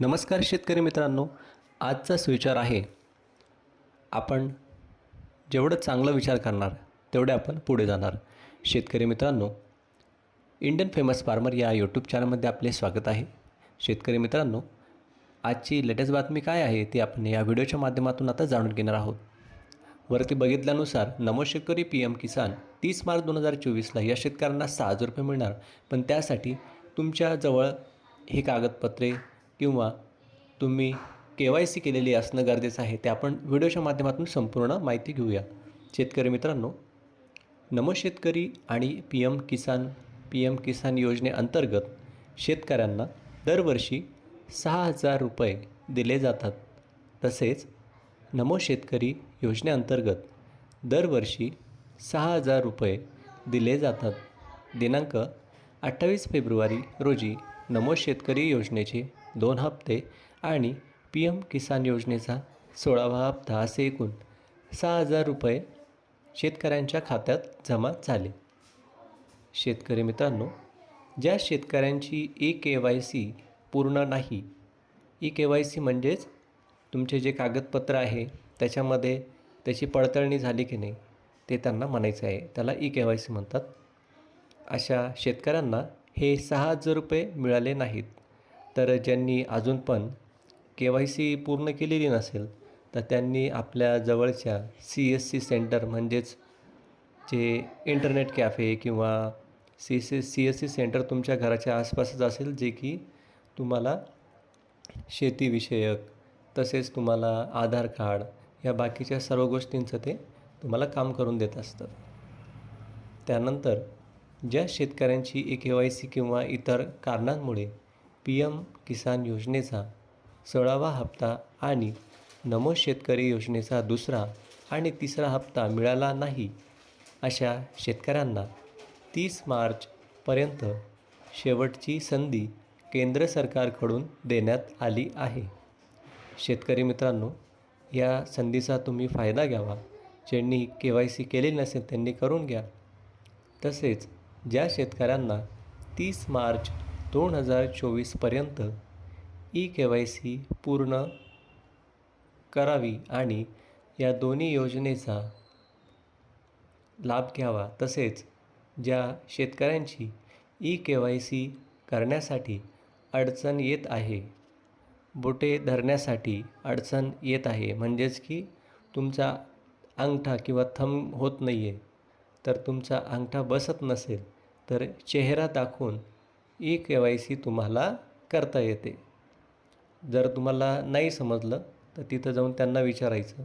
नमस्कार शेतकरी मित्रांनो आजचा सुविचार आहे आपण जेवढं चांगलं विचार करणार तेवढे आपण पुढे जाणार. शेतकरी मित्रांनो इंडियन फेमस फार्मर या यूट्यूब चॅनलमध्ये आपले स्वागत आहे. शेतकरी मित्रांनो आजची लेटेस्ट बातमी काय आहे ती आपण या व्हिडिओच्या माध्यमातून आता जाणून घेणार आहोत. वरती बघितल्यानुसार नमो शेतकरी पी एम किसान तीस मार्च दोन हजार चोवीसला या शेतकऱ्यांना सहा हजार रुपये मिळणार. पण त्यासाठी तुमच्याजवळ ही कागदपत्रे किंवा तुम्ही के वाय सी केलेली असणं गरजेचं आहे ते आपण व्हिडिओच्या माध्यमातून संपूर्ण माहिती घेऊया. शेतकरी मित्रांनो नमो शेतकरी आणि P M Kisan P M Kisan योजनेअंतर्गत शेतकऱ्यांना दरवर्षी सहा हजार रुपये दिले जातात. तसेच नमो शेतकरी योजनेअंतर्गत दरवर्षी सहा हजार रुपये दिले जातात. दिनांक अठ्ठावीस फेब्रुवारी रोजी नमो शेतकरी योजनेचे दोन हप्ते आणि पी एम किसान योजनेचा सोळावा हप्ता असे एकूण सहा हजार रुपये शेतकऱ्यांच्या खात्यात जमा झाले. शेतकरी मित्रांनो ज्या शेतकऱ्यांची ई के वाय सी पूर्ण नाही ई के वाय सी म्हणजेच तुमचे जे कागदपत्र आहे त्याच्यामध्ये त्याची पडताळणी झाली की नाही ते त्यांना म्हणायचं आहे. त्याला ई के वाय सी म्हणतात. अशा शेतकऱ्यांना हे सहा हजार रुपये मिळाले नाहीत. तर ज्यांनी अजून पण के वाय सी पूर्ण केलेली नसेल तर त्यांनी आपल्या जवळच्या सी एस सी सेंटर म्हणजेच जे इंटरनेट कॅफे किंवा C C C S C centre तुमच्या घराच्या आसपासच असेल जे की तुम्हाला शेतीविषयक तसेच तुम्हाला आधार कार्ड या बाकीच्या सर्व गोष्टींचं ते तुम्हाला काम करून देत असतं. त्यानंतर ज्या शेतकऱ्यांची ए के वाय सी किंवा इतर कारणांमुळे पी एम किसान योजनेचा सोळावा हप्ता आणि नमो शेतकरी योजनेचा दुसरा आणि तिसरा हप्ता मिळाला नाही अशा शेतकऱ्यांना तीस मार्चपर्यंत शेवटची संधी केंद्र सरकारकडून देण्यात आली आहे. शेतकरी मित्रांनो या संधीचा तुम्ही फायदा घ्यावा. ज्यांनी के वाय सी केलेली नसेल त्यांनी करून घ्या. तसेच ज्या शेतकऱ्यांना तीस मार्च दोन हजार चोवीसपर्यंत ई के वाय सी पूर्ण करावी आणि या दोन्ही योजनेचा लाभ घ्यावा तसेच ज्या शेतकऱ्यांची ई के वाय सी करण्यासाठी अडचण येत आहे बोटे धरण्यासाठी अडचण येत आहे. म्हणजेच की तुमचा अंगठा किंवा थंब होत नाही आहे तर तुमचा अंगठा बसत नसेल तर चेहरा दाखवून ई के वाय सी तुम्हाला करता येते. जर तुम्हाला नाही समजलं तर तिथं जाऊन त्यांना विचारायचं.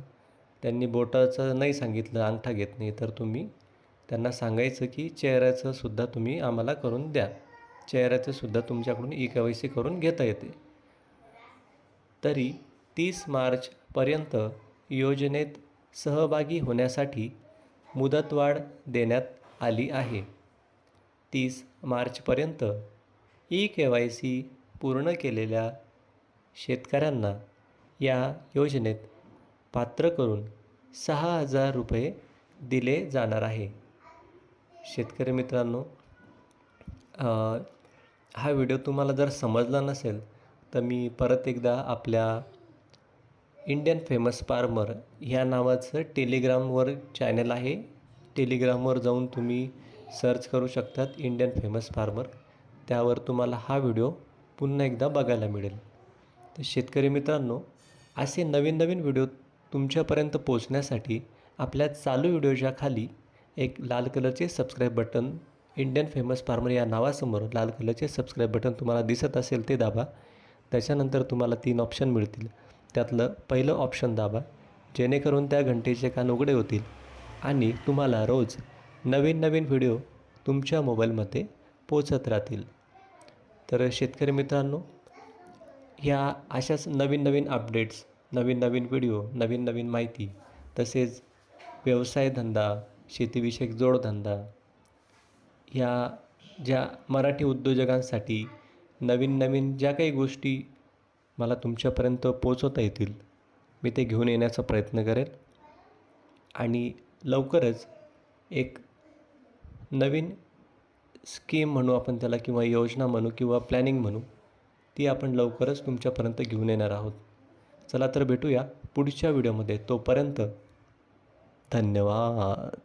त्यांनी बोटाचं नाही सांगितलं अंगठा घेत नाही तर तुम्ही त्यांना सांगायचं की चेहऱ्याचं सुद्धा तुम्ही आम्हाला करून द्या. चेहऱ्याचं सुद्धा तुमच्याकडून ई के वाय सी करून घेता येते. तरी तीस मार्चपर्यंत योजनेत सहभागी होण्यासाठी मुदतवाढ देण्यात आली आहे. तीस मार्चपर्यंत ई के वाय सी पूर्ण केलेल्या शेतकऱ्यांना या योजनेत पात्र करून सहा हजार रुपये दिले जाणार आहे. शेतकरी मित्रांनो हा व्हिडिओ तुम्हाला जर समजला नसेल तर मी परत एकदा आपल्या इंडियन फेमस फार्मर ह्या नावाचं टेलिग्रामवर चॅनल आहे. टेलिग्रामवर जाऊन तुम्ही सर्च करू शकतात इंडियन फेमस फार्मर. त्यावर तुम्हाला हा व्हिडिओ पुन्हा एकदा बघायला मिळेल. तर शेतकरी मित्रांनो असे नवीन नवीन व्हिडिओ तुमच्यापर्यंत पोचण्यासाठी आपल्या चालू व्हिडिओच्या खाली एक लाल कलरचे subscribe button Indian famous farmer या नावासमोर लाल कलरचे सबस्क्राईब बटन तुम्हाला दिसत असेल ते दाबा. त्याच्यानंतर तुम्हाला तीन ऑप्शन मिळतील. त्यातलं पहिलं ऑप्शन दाबा जेणेकरून त्या घंटेचे कान उघडे होतील. आणि तुम्हाला रोज नवीन नवीन व्हिडिओ तुमच्या मोबाईलमध्ये पोचत राहतील. तर शेतकरी मित्रांनो ह्या अशाच नवीन नवीन अपडेट्स नवीन नवीन व्हिडिओ नवीन नवीन माहिती तसेच व्यवसाय धंदा शेतीविषयक जोडधंदा ह्या ज्या मराठी उद्योजकांसाठी नवीन नवीन ज्या काही गोष्टी मला तुमच्यापर्यंत पोचवता येतील. मी ते घेऊन येण्याचा प्रयत्न करेल. आणि लवकरच एक नवीन स्कीम म्हणू आपण त्याला किंवा योजना म्हणू किंवा प्लॅनिंग म्हणू ती ती आपण लवकरच तुमच्यापर्यंत घेऊन येणार आहोत. चला तर भेटूया पुढच्या व्हिडिओमध्ये. तोपर्यंत धन्यवाद.